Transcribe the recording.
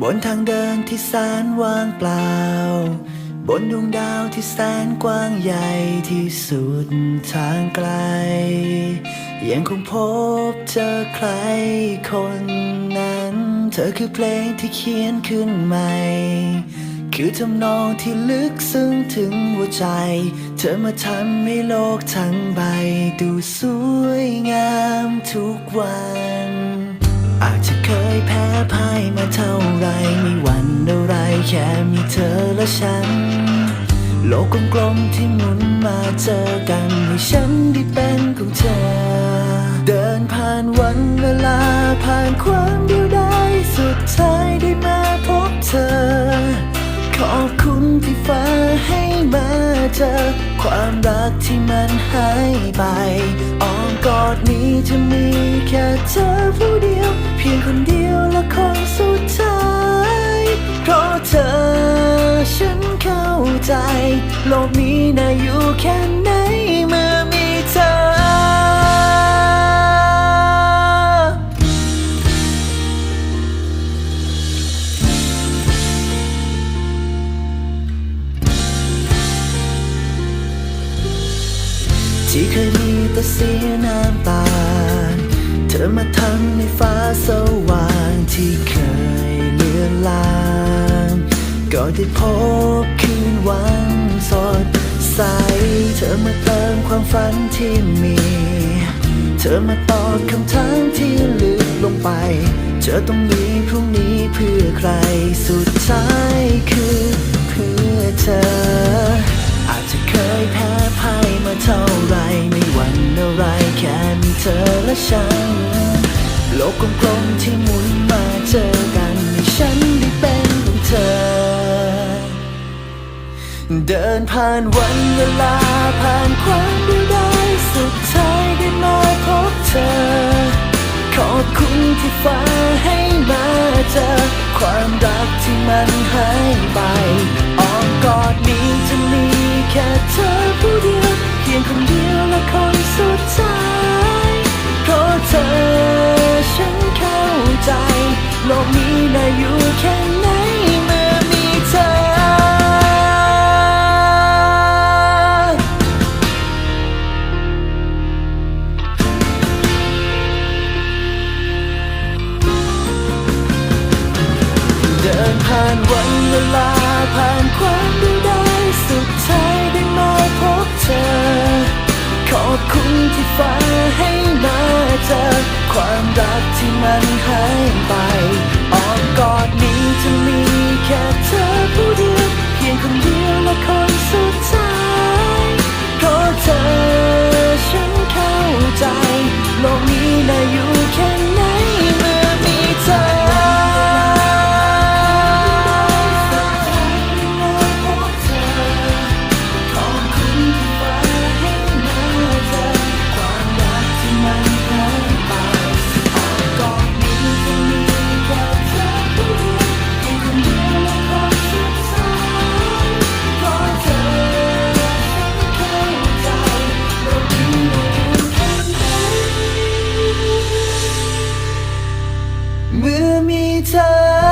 บนทางเดินที่แสนว่างเปล่า บนดวงดาวที่แสนกว้างใหญ่ที่สุดทางไกล ยังคงพบเจอใครคนนั้น เธอคือเพลงที่เขียนขึ้นใหม่ คือทำนองที่ลึกซึ้งถึงหัวใจ เธอมาทำให้โลกทั้งใบ ดูสวยงามทุกวัน พ้พ่ายมาเท่าไรไม่หวั่นอะไรแค่มีเธอและฉัน โลกกลมๆที่หมุนมาเจอกันให้ฉันได้เป็นของเธอ เดินผ่านวันเวลาผ่านความเดียวดายสุดท้ายได้มาพบเธอ ขอบคุณที่ฟ้าให้มาเจอ ความรักที่มันหายไปอ้อมกอดนี้จะมีแค่เธอผู้ พียงคนเดียวและคนสุดท้าย เพราะเธอฉันเข้าใจ โลกนี้น่าอยู่แค่ไหนเมื่อมีเธอ ที่เคยมีแต่เสียน้ำตา อมาทำให้ฟ้าสว่างที่เคยเลือนลางก็ได้พบคืนวันสดใส เธอมาเติมความฝันที่มี เธอมาตอบคำถามที่ลึกลงไปเจอตรงนี้พรุ่งนี้เพื่อใครสุดท้ายคือ อและฉัน โลกกลมๆที่หมุนมาเจอกันให้ฉันได้เป็นของเธอ เดินผ่านวันเวลาผ่านความดียวดายสุดท้ายได้มาพบเธอ ขอบคุณที่ฟ้าให้มาเจอ ความรักที่มันหายไปอ้อมกอดนี้จะมีแค่เธอผู้เดียว เพียงคนเดียวและคนสุดท้าย ผ่านวันเวลาผ่านความดีได้สุดท้ายได้มาพบเธอ ขอบคุณที่ฟ้าให้มาเจอ ความรักที่มันหายไปอ้อมกอดนี้จะมีแค่เธอผู้เดียวเพียงคนเดียวและคนสุด เธอ